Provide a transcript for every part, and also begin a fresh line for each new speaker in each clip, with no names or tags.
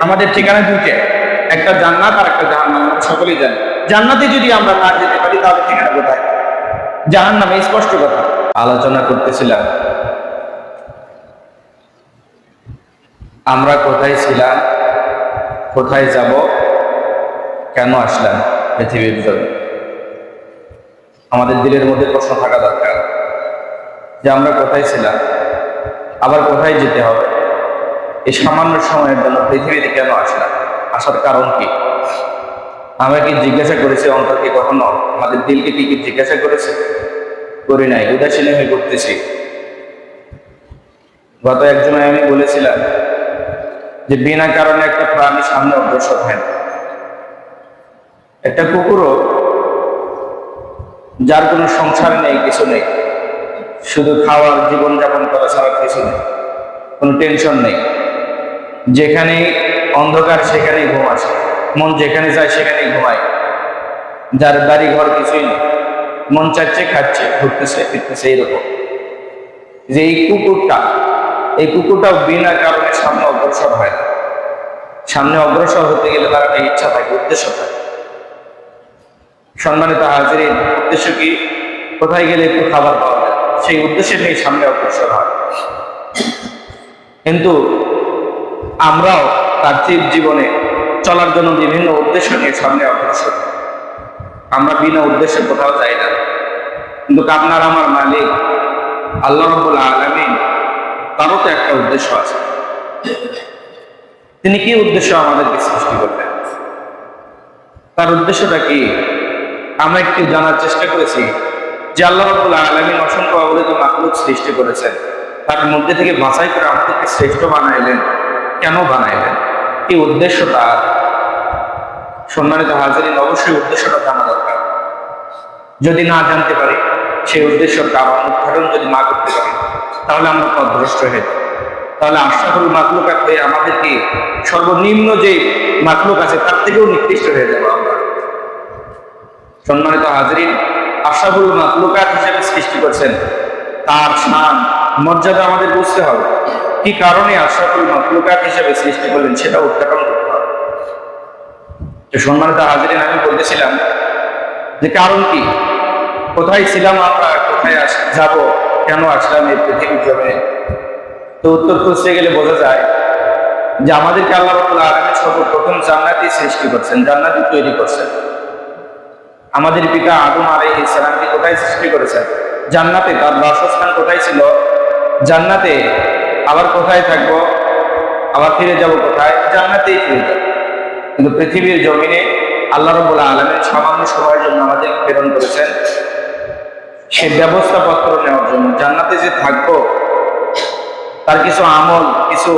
আমাদের ঠিকানা দুইটা একটা জান্নাত আর একটা জাহান্নাম সকলেই জানি। জান্নাতে যদি আমরা না যেতে পারি, তাহলে ঠিকানা কোথায়? জাহান্নামে স্পষ্ট কথা। আলোচনা করতেছিলাম। আমরা কোথায় ছিলাম, কোথায় যাব, কেন আসলাম পৃথিবীর জন্য? আমাদের দিলের মধ্যে প্রশ্ন থাকা দরকার যে আমরা কোথায় ছিলাম, আবার কোথায় যেতে হবে? এই সামান্য সময়ের জন্য পৃথিবীতে কেন আসলাম আসার কারণ কি? আমরা কি জিজ্ঞাসা করেছি অন্তরকে কখনো? আমাদের দিলকে কি কি জিজ্ঞাসা করেছে? করি নাই, উদাসীন আমি করতেছি গত একজন আমি বলেছিলাম যে বিনা কারণে একটা প্রাণী সামনে অগ্রসর হয় না। একটা কুকুরও যার কোনো সংসার নেই, কিছু নেই, শুধু খাওয়ার জীবনযাপন করা ছাড়া কিছু নেই, কোনো টেনশন নেই। যেখানে অন্ধকার, সেখানেই ঘুম আসে। মন যেখানে যায় সেখানেই ঘুমায়। যার বাড়ি ঘর কিছুই নেই, মন চাচ্ছে, খাচ্ছে, ঘুরতেছে, ফিরতেছে, এইরকম। যে এই কুকুরটা, এই কুকুরটাও বিনা কারণে সামনে অগ্রসর হয় না। সামনে অগ্রসর হতে গেলে তার একটা ইচ্ছা থাকে, উদ্দেশ্য থাকে। সম্মানিত হাজিরিন, উদ্দেশ্য কি? কোথায় গেলে একটু খাবার পাওয়া যায়? সেই উদ্দেশ্যে নিয়ে সামনে অগ্রসর হয়। কিন্তু আমরাও পার্থিব জীবনে চলার জন্য বিভিন্ন উদ্দেশ্য নিয়ে সামনে অগ্রসর আমরা বিনা উদ্দেশ্যে কোথাও যাই না। কিন্তু আপনার আমার মালিক, আল্লাহ রব্বুল আলমিন, তারও তো একটা উদ্দেশ্য আছে। তিনি কি উদ্দেশ্য আমাদেরকে সৃষ্টি করলেন? তার উদ্দেশ্যটা কি? আমরা একটু জানার চেষ্টা করেছি যে আল্লাহ রব্বুল আলমিন অসংখ্য অবহিত মাকলুক সৃষ্টি করেছেন। তার মধ্যে থেকে বাছাই করে আমাদেরকে শ্রেষ্ঠ বানাইলেন। কেন বানাইলেন? কি উদ্দেশ্য তার সম্মানিত হাজারিন, অবশ্যই উদ্দেশ্যটা জানা দরকার। যদি না জানতে পারি, সেই উদ্দেশ্যর কারণ উদ্ঘাটন যদি না করতে পারি, তাহলে আমরা পথভ্রষ্ট হয়ে তাহলে আশরাফুল মাকলুকাত হয়ে আমাদেরকে সর্বনিম্ন যে মাকলুক আছে, তার থেকেও নিকৃষ্ট হয়ে যাব আমরা। সম্মানিত হাজরিন, আশরাফুল মাকলুকাত হিসেবে সৃষ্টি করছেন, তার শান, মর্যাদা আমাদের বুঝতে হবে। কি কারণে আশরাফুল মাকলুকাত হিসেবে সৃষ্টি করলেন সেটা উদ্ঘাটন করতে হবে। সম্মানিত হাজরিন, আমি বলতেছিলাম যে কারণ কি? কোথায় ছিলাম আমরা? কোথায় যাব? কেন আসলাম এই পৃথিবীর জমিনে তো উত্তর খুঁজতে গেলে বোঝা যায় যে আমাদেরকে আল্লাহ রাব্বুল আলামিন সর্বপ্রথম জান্নাতি সৃষ্টি করছেন জান্নাতি তৈরি করছেন। আমাদের পিতা আদম আলাইহিস সালামকে কোথায় সৃষ্টি করেছেন? জান্নাতে। তার বাসস্থান কোথায় ছিল? জান্নাতে। আবার কোথায় থাকব? আবার ফিরে যাব কোথায়? জান্নাতেই ফিরে যাব। কিন্তু পৃথিবীর জমিনে আল্লাহ রব্বুল আলমের সামান্য সময়ের জন্য আমাদের প্রেরণ করেছেন। সে ব্যবস্থাপত্র নেওয়ার জন্য। জান্নাতে যে থাকব, তার কিছু আমল, কিছু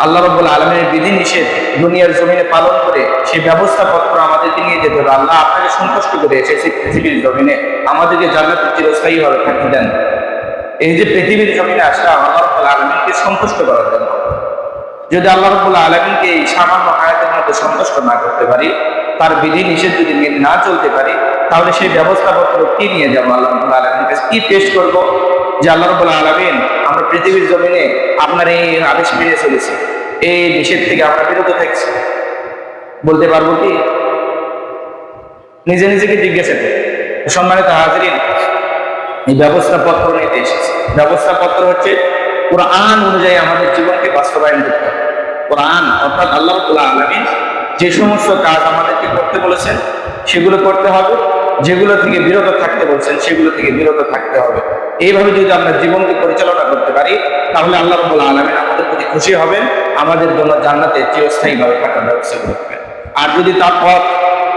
আল্লাহ রব্বুল আলমের বিধি নিষেধ দুনিয়ার জমিনে পালন করে সেই ব্যবস্থাপত্র আমাদেরকে নিয়ে যেতে হবে। আল্লাহ আপনাকে সন্তুষ্ট করে এসেছে পৃথিবীর জমিনে আমাদেরকে জান্নাতে চিরস্থায়ী ভাবে থাকতে দেন। এই যে পৃথিবীর জমিনে আসলাম আল্লাহ রব্বুল আলমীকে সন্তুষ্ট করার জন্য। যদি আল্লাহ রব্বুল আলমিনকে এই সামান্য হায়াতের মধ্যে সন্তুষ্ট না করতে পারি, তার বিধি নিষেধ যদি মেনে না চলতে পারি, তাহলে সেই ব্যবস্থাপত্র কি নিয়ে যাব আল্লাহ রব্বুল আলমীর কাছে? কি পেশ করব? যে আল্লাহ রব্বুল আলমিন আমরা পৃথিবীর জমিনে আপনার এই আদেশ মেনে চলেছি, এই নিষেধ থেকে আমরা বিরত থাকছি। বলতে পারব কি? নিজে নিজেকে জিজ্ঞাসা করি। সম্মানিত হাজরিন এই ব্যবস্থাপত্র নিতে এসেছে ব্যবস্থাপত্র হচ্ছে কোরআন অনুযায়ী আমাদের জীবনকে বাস্তবায়ন করতে হবে। কোরআন অর্থাৎ আল্লাহ আলমিন যে সমস্ত কাজ আমাদেরকে করতে বলেছেন, সেগুলো করতে হবে। যেগুলো থেকে বিরত থাকতে বলছেন, সেগুলো থেকে বিরত থাকতে হবে। এইভাবে যদি আমরা জীবনকে পরিচালনা করতে পারি, তাহলে আল্লাহ রবুল্লা আলমিন আমাদের প্রতি খুশি হবেন, আমাদের জন্য জান্নাতে চিরস্থায়ীভাবে থাকার ব্যবস্থা করবেন। আর যদি তার পথ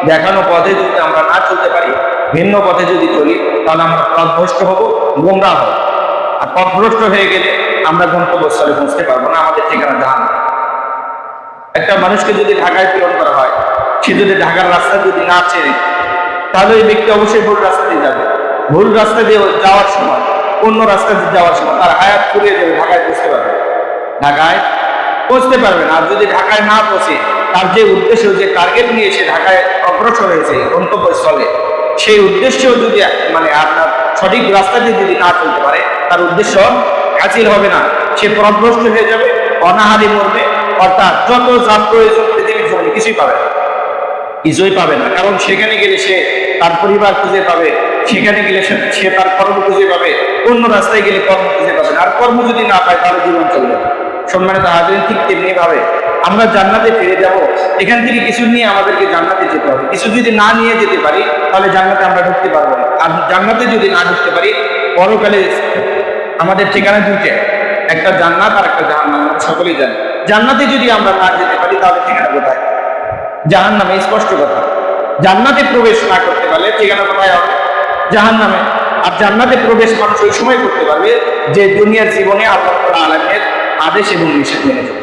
দেখানো পথে যদি আমরা না চলতে পারি, ভিন্ন পথে যদি চলি, তাহলে আমরা পথভ্রষ্ট হব, গোমরা হব। আর পথভ্রষ্ট হয়ে গেলে আমরা গন্তব্যস্থলে পৌঁছতে পারব না, আমাদের ঠিকানা জাহান একটা মানুষকে যদি ঢাকায় প্রেরণ করা হয়, সে যদি ঢাকার রাস্তা যদি না চেনে, তাহলে ওই ব্যক্তি অবশ্যই ভুল রাস্তা দিয়ে যাবে। ভুল রাস্তা দিয়ে যাওয়ার সময়, অন্য রাস্তা দিয়ে যাওয়ার সময় তার হায়াত ফুরিয়ে যাবে ঢাকায় পৌঁছতে পারবে। ঢাকায় পৌঁছতে পারবে না। আর যদি ঢাকায় না পৌঁছে, তার যে উদ্দেশ্য, যে টার্গেট নিয়ে সে ঢাকায় অগ্রসর হয়েছে, গন্তব্যস্থলে, সেই উদ্দেশ্যও যদি মানে আপনার সঠিক রাস্তা দিয়ে যদি না চলতে পারে, তার উদ্দেশ্য হাসিল হবে না। সে পথভ্রষ্ট হয়ে যাবে, অনাহারি মরবে, অর্থাৎ যত যা প্রয়োজন পৃথিবীর জন্য কিছুই পাবে না। কিছুই পাবে না। কারণ সেখানে গেলে সে তার পরিবার খুঁজে পাবে, সেখানে গেলে সে তার কর্ম খুঁজে পাবে, অন্য রাস্তায় গেলে কর্ম খুঁজে পাবে আর কর্ম যদি না পায়, তাহলে জীবন চলবে না। সম্মানিত হাজির ঠিক তেমনি ভাবে আমরা জান্নাতে ফিরে যাব। এখান থেকে কিছু নিয়ে আমাদেরকে জান্নাতে যেতে হবে। কিছু যদি না নিয়ে যেতে পারি, তাহলে জান্নাতে আমরা ঢুকতে পারব না। আর জান্নাতে যদি না ঢুকতে পারি, পরকালে আমাদের ঠিকানা দুইটা একটা জান্নাত আর একটা জাহান্নাম, আমরা সকলেই জানি। জান্নাতে যদি আমরা না যেতে পারি, তাহলে ঠিকানা কোথায়? জাহান নামে স্পষ্ট কথা। জান্নাতে প্রবেশ না করতে পারলে ঠিকানা কোথায় হবে? জাহান নামে আর জান্নাতে প্রবেশ মানুষ ওই সময় করতে পারবে যে দুনিয়ার জীবনে আল্লাহ আলমের আদেশ এবং নিষেধ মেনে চলবে